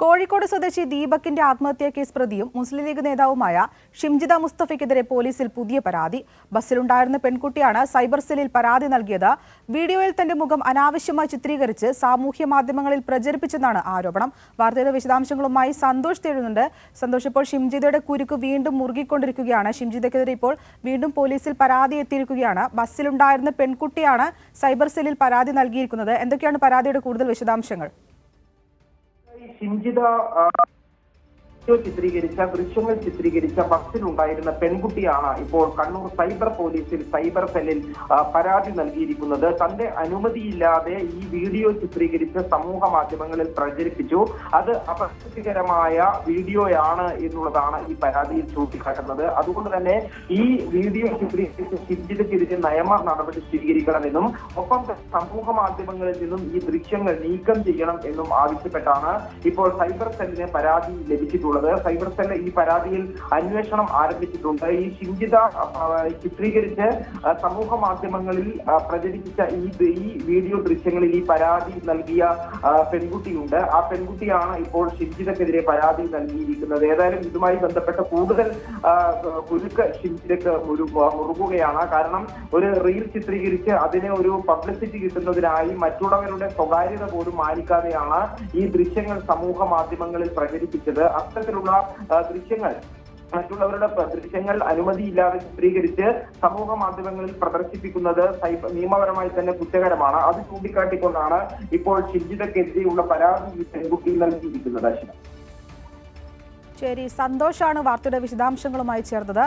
കോഴിക്കോട് സ്വദേശി ദീപക്കിന്റെ ആത്മഹത്യാ കേസ് പ്രതിയും മുസ്ലിം ലീഗ് നേതാവുമായ ഷിംജിത മുസ്തഫയ്ക്കെതിരെ പോലീസിൽ പുതിയ പരാതി. ബസ്സിലുണ്ടായിരുന്ന പെൺകുട്ടിയാണ് സൈബർ സെല്ലിൽ പരാതി നൽകിയത്. വീഡിയോയിൽ തന്റെ മുഖം അനാവശ്യമായി ചിത്രീകരിച്ച് സാമൂഹ്യ മാധ്യമങ്ങളിൽ പ്രചരിപ്പിച്ചെന്നാണ് ആരോപണം. വാർത്തയുടെ വിശദാംശങ്ങളുമായി സന്തോഷ് തേടുന്നുണ്ട്. സന്തോഷ് ഇപ്പോൾ ഷിംജിതയുടെ കുരുക്ക് വീണ്ടും മുറുകിക്കൊണ്ടിരിക്കുകയാണ്. ഷിംജിതയ്ക്കെതിരെ ഇപ്പോൾ വീണ്ടും പോലീസിൽ പരാതി എത്തിയിരിക്കുകയാണ്. ബസ്സിലുണ്ടായിരുന്ന പെൺകുട്ടിയാണ് സൈബർ സെല്ലിൽ പരാതി നൽകിയിരിക്കുന്നത്. എന്തൊക്കെയാണ് പരാതിയുടെ കൂടുതൽ വിശദാംശങ്ങൾ? ഷിംജിത വീഡിയോ ചിത്രീകരിച്ച ദൃശ്യങ്ങൾ ചിത്രീകരിച്ച ബസ്സിലുണ്ടായിരുന്ന പെൺകുട്ടിയാണ് ഇപ്പോൾ കണ്ണൂർ സൈബർ പോലീസിൽ സൈബർ സെല്ലിൽ പരാതി നൽകിയിരിക്കുന്നത്. തന്റെ അനുമതിയില്ലാതെ ഈ വീഡിയോ ചിത്രീകരിച്ച് സമൂഹ മാധ്യമങ്ങളിൽ പ്രചരിപ്പിച്ചു. അത് അപകടകരമായ വീഡിയോയാണ് എന്നുള്ളതാണ് ഈ പരാതിയിൽ ചൂണ്ടിക്കാട്ടുന്നത്. അതുകൊണ്ട് തന്നെ ഈ വീഡിയോ ചിത്രീകരിച്ച് ഷിംജിതയ്ക്കെതിരെ നിയമ നടപടി സ്വീകരിക്കണമെന്നും ഒപ്പം സമൂഹ മാധ്യമങ്ങളിൽ നിന്നും ഈ ദൃശ്യങ്ങൾ നീക്കം ചെയ്യണം എന്നും ആവശ്യപ്പെട്ടാണ് ഇപ്പോൾ സൈബർ സെല്ലിന് പരാതി ലഭിച്ചിട്ടുള്ളത്. സൈബർ സെൽ ഈ പരാതിയിൽ അന്വേഷണം ആരംഭിച്ചിട്ടുണ്ട്. ഈ ആ, ചിത്രീകരിച്ച് സമൂഹ മാധ്യമങ്ങളിൽ പ്രചരിപ്പിച്ച ഈ വീഡിയോ ദൃശ്യങ്ങളിൽ ഈ പരാതി നൽകിയ പെൺകുട്ടിയുണ്ട്. ആ പെൺകുട്ടിയാണ് ഇപ്പോൾ ശിഞ്ചിതക്കെതിരെ പരാതി നൽകിയിരിക്കുന്നത്. ഏതായാലും ഇതുമായി ബന്ധപ്പെട്ട കൂടുതൽ കുരുക്ക് ശിഞ്ചിതക്ക് ഒരു മുറുകുകയാണ്. കാരണം ഒരു റീൽ ചിത്രീകരിച്ച് അതിനെ ഒരു പബ്ലിസിറ്റി കിട്ടുന്നതിനായി മറ്റുള്ളവരുടെ സ്വകാര്യത പോലും മാനിക്കാതെയാണ് ഈ ദൃശ്യങ്ങൾ സമൂഹ മാധ്യമങ്ങളിൽ പ്രചരിപ്പിച്ചത്. അത്തരത്തിലുള്ള ആ, ദൃശ്യങ്ങൾ മറ്റുള്ളവരുടെ ദൃശ്യങ്ങൾ അനുമതിയില്ലാതെ ചിത്രീകരിച്ച് സമൂഹ മാധ്യമങ്ങളിൽ പ്രദർശിപ്പിക്കുന്നത് നിയമപരമായി തന്നെ കുറ്റകരമാണ്. അത് ചൂണ്ടിക്കാട്ടിക്കൊണ്ടാണ് ഇപ്പോൾ ഷിജിതക്കെതിരെയുള്ള പരാതി ഈ പെൺകുട്ടി നൽകിയിരിക്കുന്നത് ശരി സന്തോഷാണ് വാർത്തയുടെ വിശദാംശങ്ങളുമായി ചേർന്നത്.